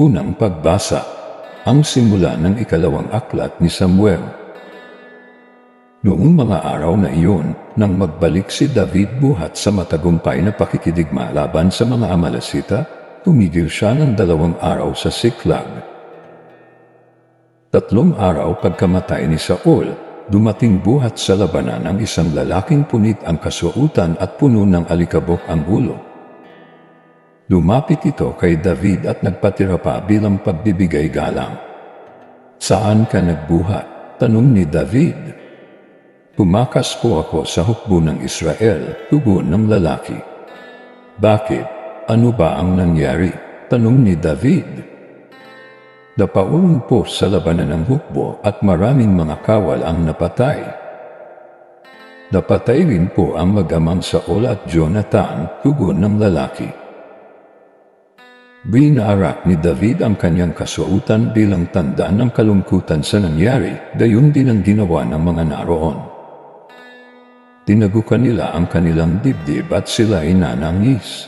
Unang pagbasa, ang simula ng ikalawang aklat ni Samuel. Noong mga araw na iyon, nang magbalik si David buhat sa matagumpay na pakikidigma laban sa mga Amalasita, tumigil siya ng dalawang araw sa Siklag. Tatlong araw pagkamatay ni Saul, dumating buhat sa labanan ang isang lalaking punit ang kasuotan at puno ng alikabok ang ulo. Lumapit ito kay David at nagpatira pa bilang pagbibigay galang. Saan ka nagbuhat? Tanong ni David. Pumakas po ako sa hukbo ng Israel, tugon ng lalaki. Bakit? Ano ba ang nangyari? Tanong ni David. Napaulong po sa labanan ng hukbo at maraming mga kawal ang napatay. Napatay rin po ang mag-amang Saul at Jonathan, tugon ng lalaki. Binarak ni David ang kanyang kasuotan bilang tanda ng kalungkutan sa nangyari, gayon din ang ginawa ng mga naroon. Tinagukan nila ang kanilang dibdib at sila ay nanangis.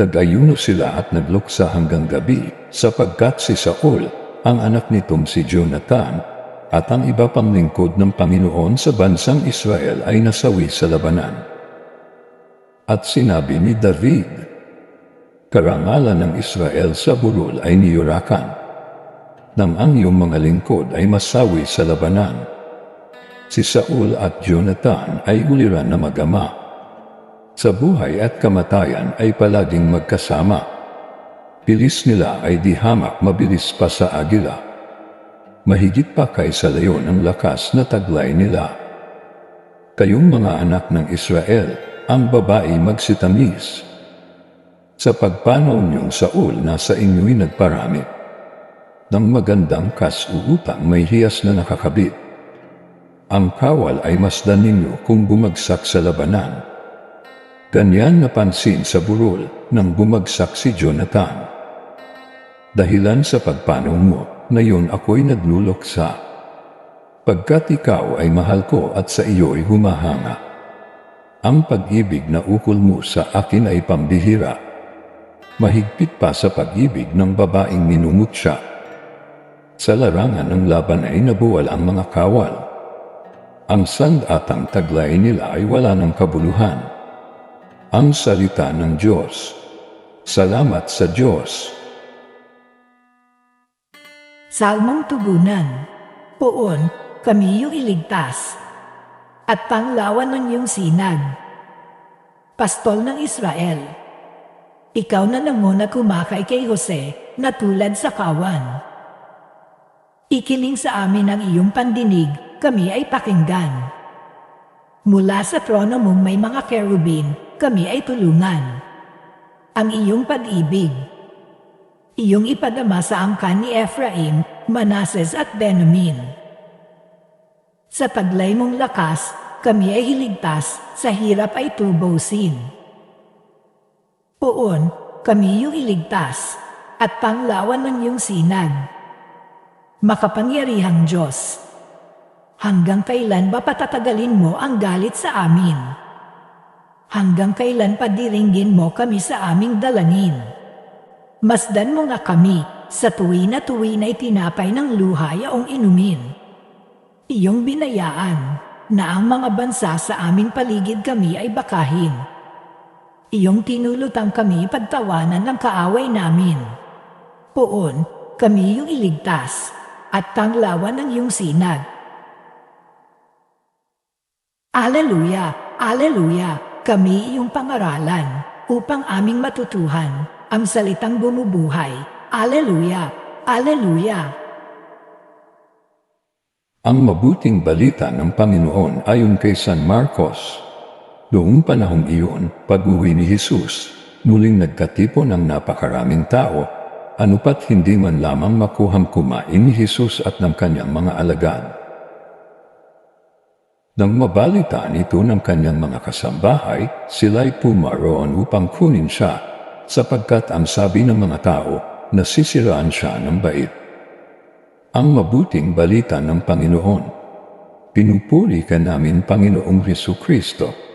Nagayuno sila at nagluksa hanggang gabi sapagkat si Saul, ang anak nitong si Jonathan, at ang iba pang lingkod ng Panginoon sa bansang Israel ay nasawi sa labanan. At sinabi ni David, Karangalan ng Israel sa burol ay niyurakan, nang ang iyong mga lingkod ay masawi sa labanan. Si Saul at Jonathan ay uliran na magama. Sa buhay at kamatayan ay palaging magkasama. Bilis nila ay di hamak mabilis pa sa agila. Mahigit pa kaysa leon ang lakas na taglay nila. Kayong mga anak ng Israel, ang babae magsitamis. Sa pagpanaw niyong Saul, nasa inyo'y nagparami. Ng magandang kasuutang may hiyas na nakakabit. Ang kawal ay masdan ninyo kung bumagsak sa labanan. Ganyan napansin sa burol nang bumagsak si Jonathan. Dahilan sa pagpanaw mo, ngayon ako'y nagluloksa. Pagkat ikaw ay mahal ko at sa iyo'y humahanga. Ang pag-ibig na ukol mo sa akin ay pambihira mahigpit pa sa pag-ibig ng babaeng minumut siya. Sa larangan ng laban ay nabuwal ang mga kawal. Ang sandatang taglay nila ay wala ng kabuluhan. Ang salita ng Diyos. Salamat sa Diyos. Salmong tugunan. Poon, kami yung iligtas. At panglawan ng iyong sinag. Pastol ng Israel. Ikaw na nanguna kumakay kay Jose na tulad sa kawan. Ikiling sa amin ang iyong pandinig, kami ay pakinggan. Mula sa trono mong may mga kerubin, kami ay tulungan. Ang iyong pag-ibig. Iyong ipadama sa angkan ni Ephraim, Manases at Benjamin. Sa taglay mong lakas, kami ay hiligtas, sa hirap ay tubusin. Poon, kami yung iligtas, at panglawan ng iyong sinag. Makapangyarihang Diyos, hanggang kailan ba patatagalin mo ang galit sa amin? Hanggang kailan pa diringgin mo kami sa aming dalangin? Masdan mo nga kami sa tuwi na tuwi na'y tinapay ng luha yaong inumin. Iyong binayaan na ang mga bansa sa aming paligid kami ay bakahin Iyong tinulutang kami pagtawanan ng kaaway namin. Poon, kami yung iligtas at tanglawan ng iyong sinag. Aleluya, Aleluya, kami iyong pangaralan upang aming matutuhan ang salitang bumubuhay. Aleluya, Aleluya. Ang mabuting balita ng Panginoon ayon kay San Marcos. Noong panahong iyon, pag-uwi ni Jesus, muling nagkatipon ng napakaraming tao, anupat hindi man lamang makuhang kumain ni Jesus at ng kanyang mga alagad. Nang mabalitaan ito ng kanyang mga kasambahay, sila'y pumaroon upang kunin siya, sapagkat ang sabi ng mga tao, nasisiraan siya ng bait. Ang mabuting balita ng Panginoon. Pinupuri ka namin, Panginoong Heso Kristo,